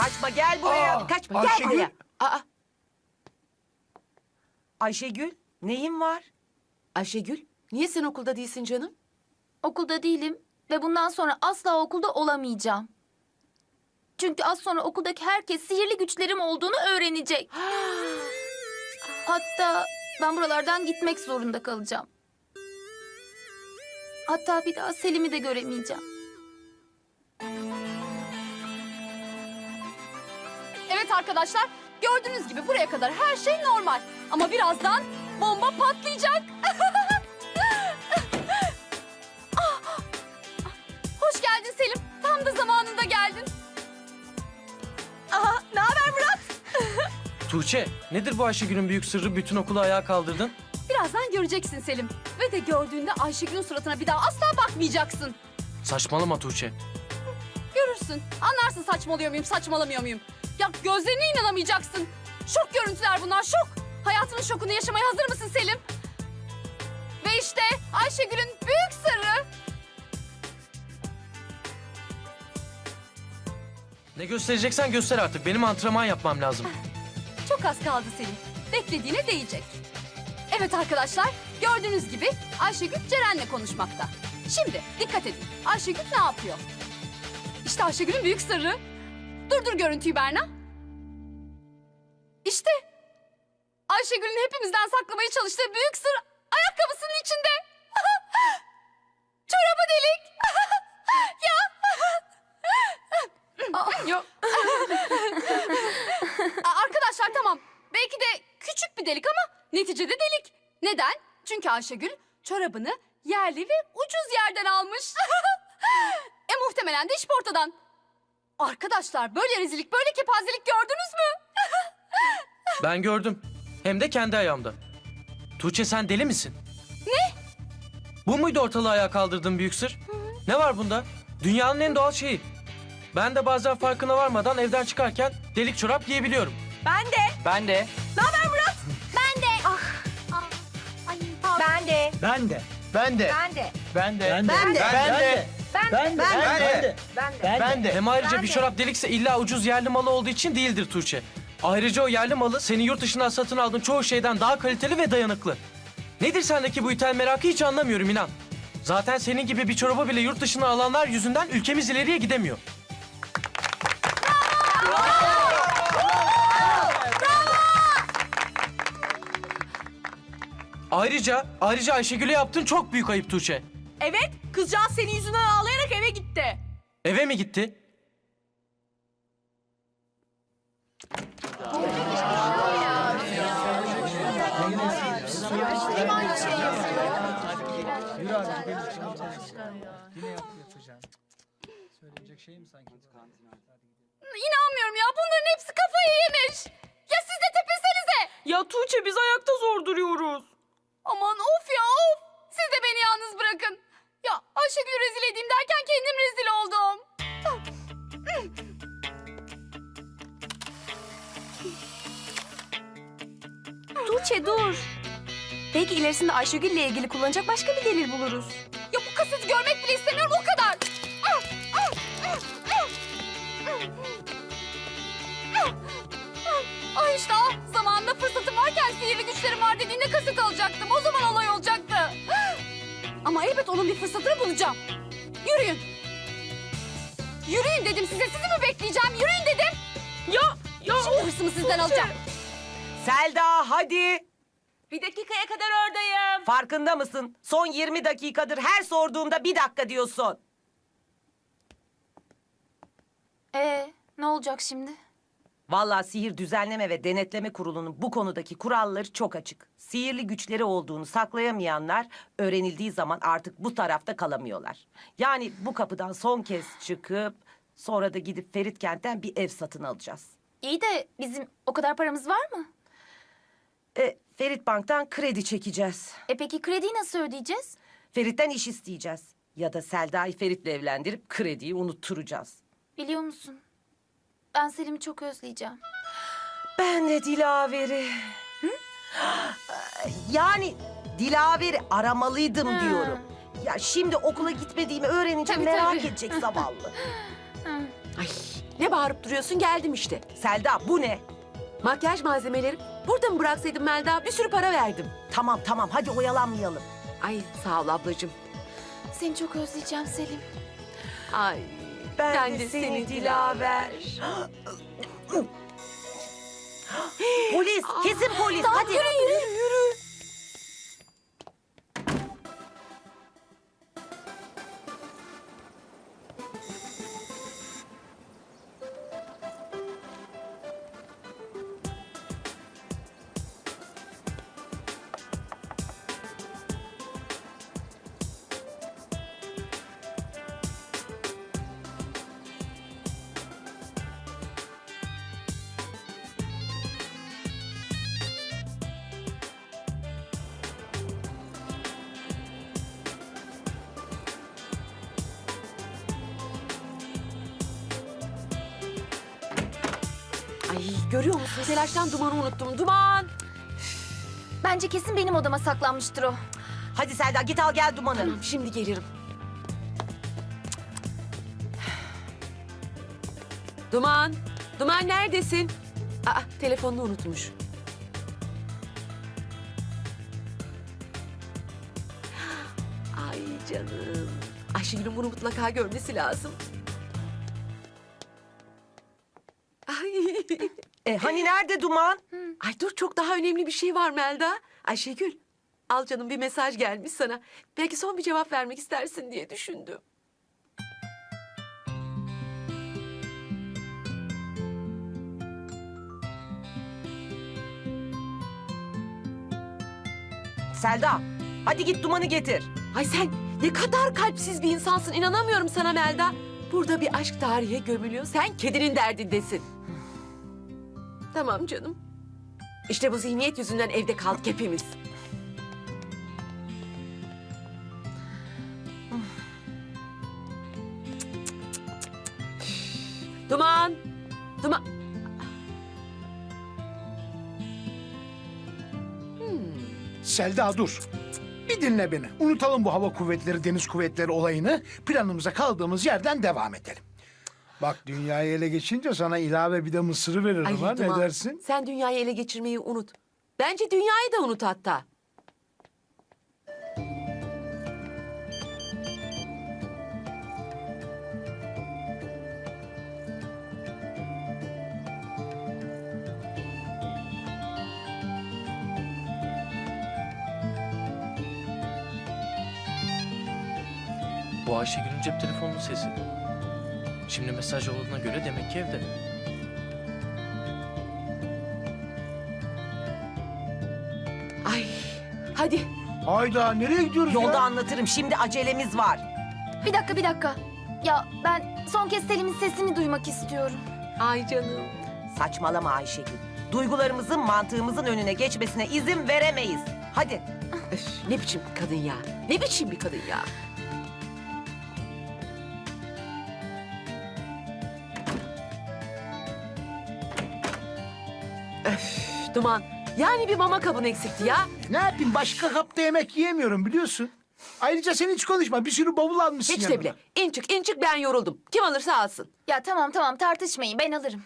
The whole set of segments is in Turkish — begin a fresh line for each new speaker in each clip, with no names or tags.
Kaçma gel buraya.
Aa,
Kaçma gel
Ayşegül.
buraya.
Aa,
Ayşegül neyin var?
Ayşegül, niye sen okulda değilsin canım?
Okulda değilim ve bundan sonra asla okulda olamayacağım. Çünkü az sonra okuldaki herkes sihirli güçlerim olduğunu öğrenecek. Hatta ben buralardan gitmek zorunda kalacağım. Hatta bir daha Selim'i de göremeyeceğim.
Evet arkadaşlar, gördüğünüz gibi buraya kadar her şey normal. Ama birazdan bomba patlayacak. Ah! Hoş geldin Selim. Tam da zamanında geldin.
Aha ne haber Murat?
Tuğçe, nedir bu Ayşegül'ün büyük sırrı? Bütün okulu ayağa kaldırdın.
Birazdan göreceksin Selim. Ve de gördüğünde Ayşegül'ün suratına bir daha asla bakmayacaksın.
Saçmalama Tuğçe.
Görürsün. Anlarsın saçmalıyor muyum, saçmalamıyor muyum? Ya gözlerine inanamayacaksın. Şok görüntüler bunlar, şok. Hayatının şokunu yaşamaya hazır mısın Selim? Ve işte Ayşegül'ün büyük sırrı.
Ne göstereceksen göster artık. Benim antrenman yapmam lazım.
Çok az kaldı Selim. Beklediğine değecek. Evet arkadaşlar, gördüğünüz gibi Ayşegül Ceren'le konuşmakta. Şimdi dikkat edin. Ayşegül ne yapıyor? İşte Ayşegül'ün büyük sırrı. Durdur görüntüyü Berna. İşte Ayşegül'ün hepimizden saklamaya çalıştığı büyük sır ayakkabısının içinde. Çorabı delik. ya.
Yok.
Arkadaşlar tamam. Belki de küçük bir delik ama neticede delik. Neden? Çünkü Ayşegül çorabını yerli ve ucuz yerden almış. e muhtemelen de işportadan. Arkadaşlar böyle rezillik, böyle kepazelik gördünüz mü?
Ben gördüm. Hem de kendi ayağımda. Tuğçe sen deli misin?
Ne?
Bu muydu ortalığı ayağa kaldırdığın büyük sır? Ne var bunda? Dünyanın en doğal şeyi. Ben de bazen farkına varmadan evden çıkarken delik çorap giyebiliyorum.
Ben de.
Ben de.
Ben de.
Ben de. Ben de.
Ben de.
Ben de.
Ben
Ben de.
de.
Ben de.
Ben de.
Ben de. Ben de.
Ben de.
Ben de.
Hem ayrıca
Ben
bir
de.
çorap delikse illa ucuz yerli malı olduğu için değildir Tuğçe. Ayrıca o yerli malı senin yurt dışından satın aldığın çoğu şeyden daha kaliteli ve dayanıklı. Nedir sendeki bu ithal merakı hiç anlamıyorum inan. Zaten senin gibi bir çorabı bile yurt dışına alanlar yüzünden ülkemiz ileriye gidemiyor. Ayrıca, ayrıca Ayşegül'e yaptığın çok büyük ayıp Tuğçe.
Evet, kızcağız senin yüzünden ağlayarak eve gitti.
Eve mi gitti?
Söyleyecek şey mi sanki?
İnanmıyorum ya, bunların hepsi kafayı yemiş. Ya siz de tepesenize.
Ya Tuğçe biz ayakta zor duruyoruz.
Aman of ya of. Siz de beni yalnız bırakın. Ya Ayşegül'ü rezil edeyim derken kendim rezil oldum.
Tuğçe dur. Belki ilerisinde Ayşegül'le ilgili kullanacak başka bir delil buluruz.
Ya bu kaseti görmek bile istemiyorum o kadar. Ay işte zamanında fırsatım varken sihirli güçlerim var onun bir fırsatını bulacağım. Yürüyün. Yürüyün dedim size. Sizi mi bekleyeceğim? Yürüyün dedim.
Ya ya
Şimdi hırsımı sizden alacağım.
Selda hadi.
bir dakikaya kadar oradayım.
Farkında mısın? Son 20 dakikadır her sorduğumda bir dakika diyorsun.
Ee, ne olacak şimdi?
Vallahi Sihir Düzenleme ve Denetleme Kurulu'nun bu konudaki kuralları çok açık. Sihirli güçleri olduğunu saklayamayanlar öğrenildiği zaman artık bu tarafta kalamıyorlar. Yani bu kapıdan son kez çıkıp sonra da gidip Ferit Kent'ten bir ev satın alacağız.
İyi de bizim o kadar paramız var mı?
E, Ferit Bank'tan kredi çekeceğiz.
E peki krediyi nasıl ödeyeceğiz?
Ferit'ten iş isteyeceğiz. Ya da Selda'yı Ferit'le evlendirip krediyi unutturacağız.
Biliyor musun? Ben Selim'i çok özleyeceğim.
Ben de Dilaver'i. Yani Dilaver'i aramalıydım
Hı.
diyorum. Ya şimdi okula gitmediğimi öğrenince
Tabii,
merak
tabii.
edecek zavallı. Ay
Ne Ne bağırıp duruyorsun geldim işte.
Selda bu ne?
Makyaj malzemeleri burada mı bıraksaydım Melda? Bir sürü para verdim.
Tamam tamam hadi oyalanmayalım.
Ay sağ ol ablacığım.
Seni çok özleyeceğim Selim.
Ay ben, de, seni Dilaver.
Polis kesin polis hadi.
Ay görüyor musun? Telaştan dumanı unuttum. Duman.
Bence kesin benim odama saklanmıştır o.
Hadi Selda git al gel dumanı.
Tamam şimdi gelirim. Duman. Duman neredesin? Aa telefonunu unutmuş. Ay canım. Ayşegül'ün bunu mutlaka görmesi lazım.
E hani nerede duman?
Ay dur çok daha önemli bir şey var Melda. Ayşegül al canım bir mesaj gelmiş sana. Belki son bir cevap vermek istersin diye düşündüm.
Selda hadi git dumanı getir.
Ay sen ne kadar kalpsiz bir insansın inanamıyorum sana Melda. Burada bir aşk tarihe gömülüyor. Sen kedinin derdindesin. Tamam canım. İşte bu zihniyet yüzünden evde kaldık hepimiz. Duman. Duman.
Selda dur. Bir dinle beni. Unutalım bu hava kuvvetleri, deniz kuvvetleri olayını. Planımıza kaldığımız yerden devam edelim. Bak dünyayı ele geçince sana ilave bir de mısırı veririm
Ay
ha. Ne
Duman,
dersin?
Sen dünyayı ele geçirmeyi unut. Bence dünyayı da unut hatta.
Bu Ayşegül'ün cep telefonunun sesi. Şimdi mesaj olduğuna göre demek ki evde.
Ay hadi.
Hayda nereye gidiyoruz
Yolda
ya?
anlatırım şimdi acelemiz var.
Bir dakika bir dakika. Ya ben son kez Selim'in sesini duymak istiyorum.
Ay canım.
Saçmalama Ayşegül. Duygularımızın mantığımızın önüne geçmesine izin veremeyiz. Hadi.
Öf, ne biçim bir kadın ya? Ne biçim bir kadın ya? Duman. Yani bir mama kabın eksikti ya.
Ne yapayım başka kapta yemek yiyemiyorum biliyorsun. Ayrıca sen hiç konuşma. Bir sürü bavul almışsın
Hiç de
yanına.
bile. İn çık, in çık ben yoruldum. Kim alırsa alsın.
Ya tamam tamam tartışmayın ben alırım.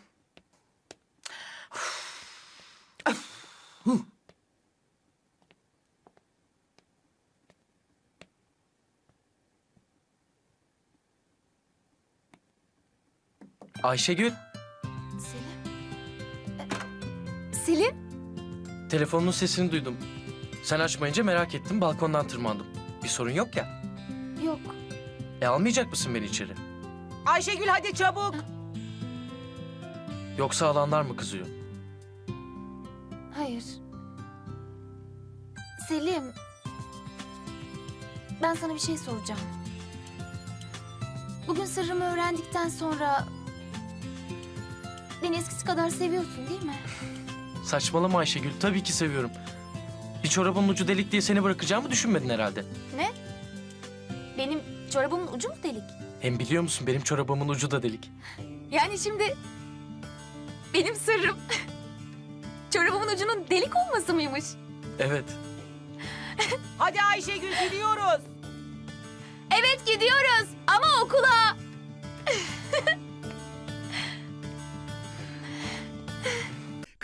Ayşegül,
Selim?
telefonunun sesini duydum. Sen açmayınca merak ettim, balkondan tırmandım. Bir sorun yok ya.
Yok.
E almayacak mısın beni içeri?
Ayşegül hadi çabuk.
Yoksa alanlar mı kızıyor?
Hayır. Selim. Ben sana bir şey soracağım. Bugün sırrımı öğrendikten sonra... Beni eskisi kadar seviyorsun değil mi?
Saçmalama Ayşegül, tabii ki seviyorum. Bir çorabın ucu delik diye seni bırakacağımı düşünmedin herhalde.
Ne? Benim çorabımın ucu mu delik?
Hem biliyor musun benim çorabımın ucu da delik.
Yani şimdi... Benim sırrım... çorabımın ucunun delik olması mıymış?
Evet.
Hadi Ayşegül gidiyoruz.
Evet gidiyoruz ama okula.